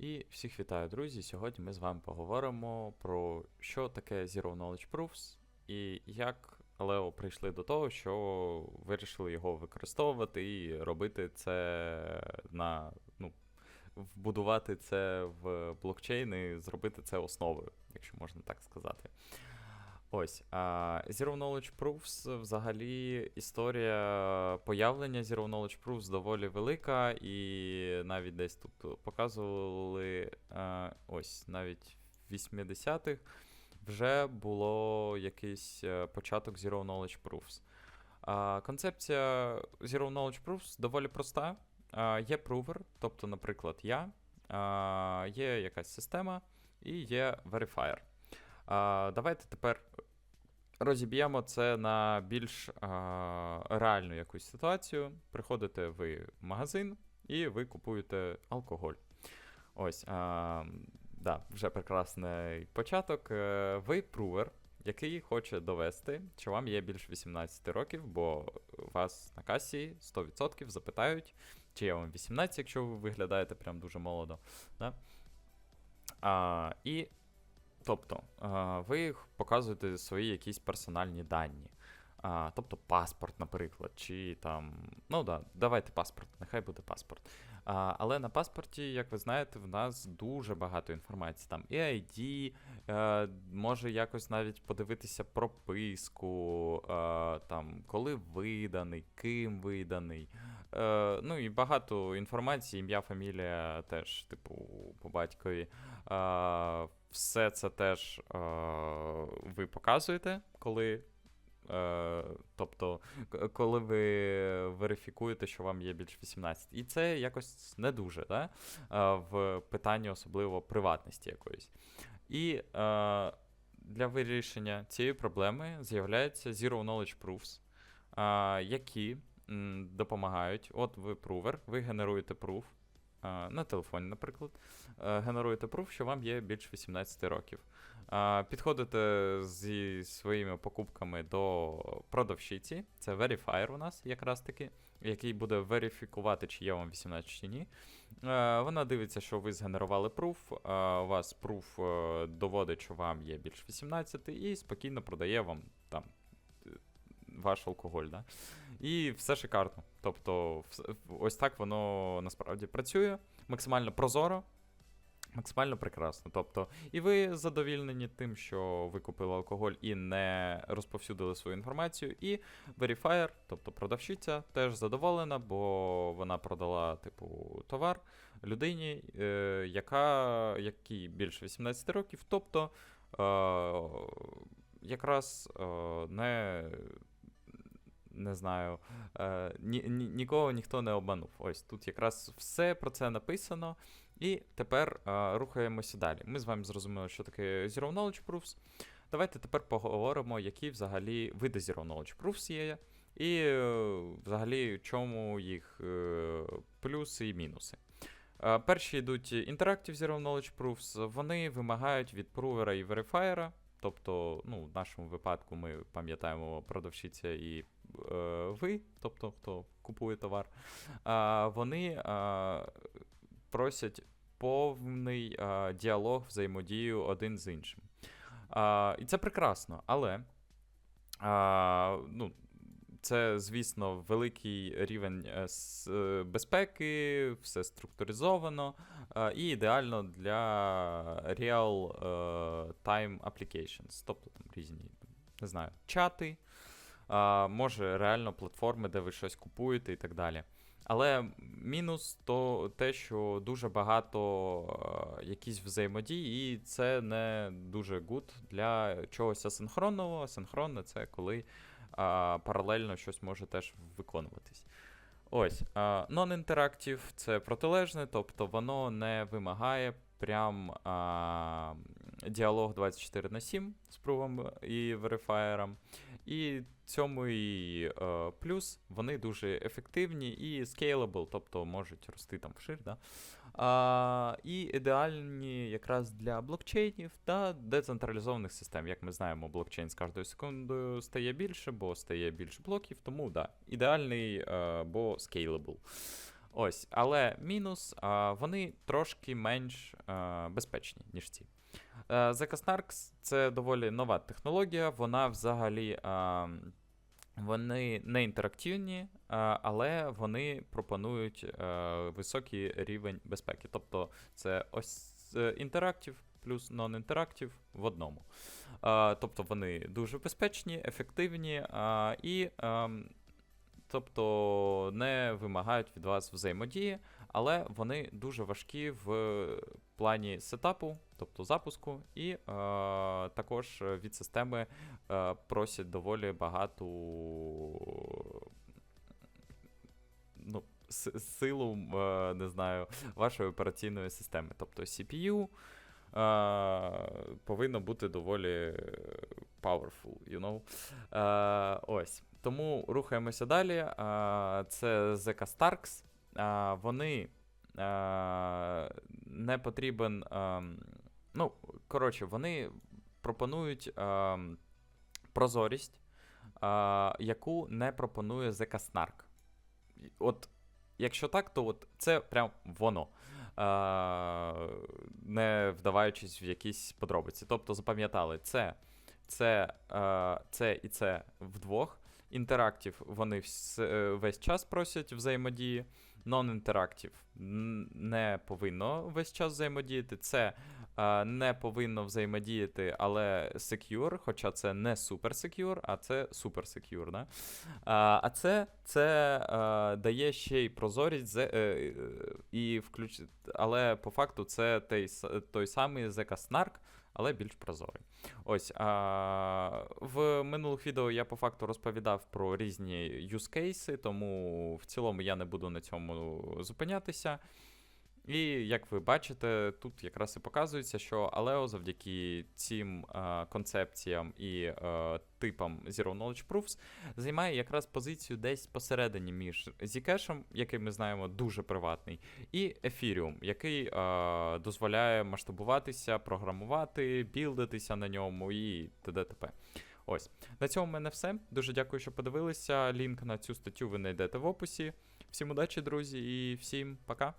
І всіх вітаю, друзі. Сьогодні ми з вами поговоримо про що таке Zero Knowledge Proofs і як Лео прийшли до того, що вирішили його використовувати і робити це на ну, вбудувати це в блокчейн і зробити це основою, якщо можна так сказати. Ось. А Zero Knowledge Proofs взагалі історія появлення Zero Knowledge Proofs доволі велика, і навіть десь тут показували а, ось навіть в 80-х вже було якийсь е, початок Zero Knowledge Proofs. А, концепція Zero Knowledge Proofs доволі проста. А, є провер, тобто, наприклад, я, а, є якась система і є verifier. А, Давайте тепер розіб'ємо це на більш а, реальну якусь ситуацію. Приходите ви в магазин і ви купуєте алкоголь. Ось, а, да, вже прекрасний початок. Е, Ви прувер, який хоче довести, що вам є більше 18 років, бо вас на касі 100% запитають, чи є вам 18, якщо ви виглядаєте прям дуже молодо. Да? А, І Тобто, ви показуєте свої якісь персональні дані. А, Тобто паспорт, наприклад, чи там. Ну да, давайте паспорт, нехай буде паспорт. А, Але на паспорті, як ви знаєте, в нас дуже багато інформації. Там і ID, е, може якось навіть подивитися прописку, е, там, коли виданий, ким виданий. Е, Ну і багато інформації, ім'я, фамілія теж, типу, по батькові. Е, все це теж е, ви показуєте, коли. Е, тобто, коли ви верифікуєте, що вам є більше 18. І це якось не дуже, да? е, в питанні особливо приватності якоїсь. І е, для вирішення цієї проблеми з'являються Zero Knowledge Proofs, е, які допомагають. От ви прувер, ви генеруєте пруф. На телефоні, наприклад, е, генеруєте пруф, що вам є більше 18 років. Підходите зі своїми покупками до продавщиці, це verifier у нас якраз таки, який буде верифікувати, чи є вам 18 чи ні. Е, Вона дивиться, що ви згенерували пруф, у вас пруф е, доводить, що вам є більше 18, і спокійно продає вам там ваш алкоголь. Да? І все шикарно. Тобто, ось так воно насправді працює, максимально прозоро. Максимально прекрасно. Тобто, і ви задовільнені тим, що ви купили алкоголь і не розповсюдили свою інформацію. І Verifier, тобто продавщиця, теж задоволена, бо вона продала, типу, товар людині, е, яка якій більше 18 років, тобто е, якраз е, не. Не знаю, е, ні, ні, нікого ніхто не обманув. Ось тут якраз все про це написано. І тепер е, рухаємося далі. Ми з вами зрозуміли, що таке Zero Knowledge Proofs. Давайте тепер поговоримо, які взагалі види Zero Knowledge Proofs є, і е, взагалі чому їх е, плюси і мінуси. Е, перші йдуть Interactive Zero Knowledge Proofs. Вони вимагають від прувера і верифаєра. Тобто, ну, в нашому випадку ми пам'ятаємо продавщиця і ви, тобто хто купує товар, вони просять повний діалог, взаємодію один з іншим. І це прекрасно, але ну, це, звісно, великий рівень е, е, безпеки, все структуризовано і ідеально для real-time applications, тобто там різні, не знаю, чати, а, може реально платформи, де ви щось купуєте і так далі. Але мінус то те, що дуже багато е, якісь взаємодій, і це не дуже гуд для чогось асинхронного. Асинхронне це коли е, паралельно щось може теж виконуватись. Ось, non-interactive – це протилежне, тобто воно не вимагає прям а, діалог 24 на 7 з прувом і верифаєром. І цьому і е, плюс вони дуже ефективні і scalable, тобто можуть рости там вшир. Да? А, і ідеальні якраз для блокчейнів та децентралізованих систем. Як ми знаємо, блокчейн з кожною секундою стає більше, бо стає більше блоків, тому да, ідеальний, е, бо scalable. Ось, але мінус, а, вони трошки менш а, безпечні, ніж ці. Е, ZK — це доволі нова технологія, вона взагалі. Вони не інтерактивні, але вони пропонують е, високий рівень безпеки. Тобто це ось е, інтерактив плюс нон-інтерактив в одному. Тобто вони дуже безпечні, ефективні і ем, тобто не вимагають від вас взаємодії, але вони дуже важкі в плані сетапу, тобто запуску, і е, також від системи е, просять доволі багато ну, силу, е, не знаю, вашої операційної системи. Тобто CPU е, повинно бути доволі powerful, you know. Е, ось. Тому рухаємося далі. Е, це ZK Starks. Е, вони не потрібен. е, ну, коротше, вони пропонують е, прозорість, е, яку не пропонує. І От, якщо так, то от це прям воно. Е, не вдаваючись в якісь подробиці. Тобто запам'ятали, це, це, е, це і це вдвох. Інтерактив вони е, весь час просять взаємодії. Non-interactive н- не повинно весь час взаємодіяти. Це е, не повинно взаємодіяти, але secure, хоча це не super secure, а це super secure. Да? А, а це, це е, дає ще й прозорість, е, е, і включ... але по факту це той, той самий ZK Snark, але більш прозорий. Ось а, в минулих відео я по факту розповідав про різні cases, тому в цілому я не буду на цьому зупинятися. І як ви бачите, тут якраз і показується, що Aleo завдяки цим е, концепціям і е, типам Zero Knowledge Proofs займає якраз позицію десь посередині між Zcash, який ми знаємо дуже приватний, і Ethereum, який е, дозволяє масштабуватися, програмувати, білдитися на ньому і т.д. Ось на цьому в мене все. Дуже дякую, що подивилися. Лінк на цю статтю ви знайдете в описі. Всім удачі, друзі, і всім пока.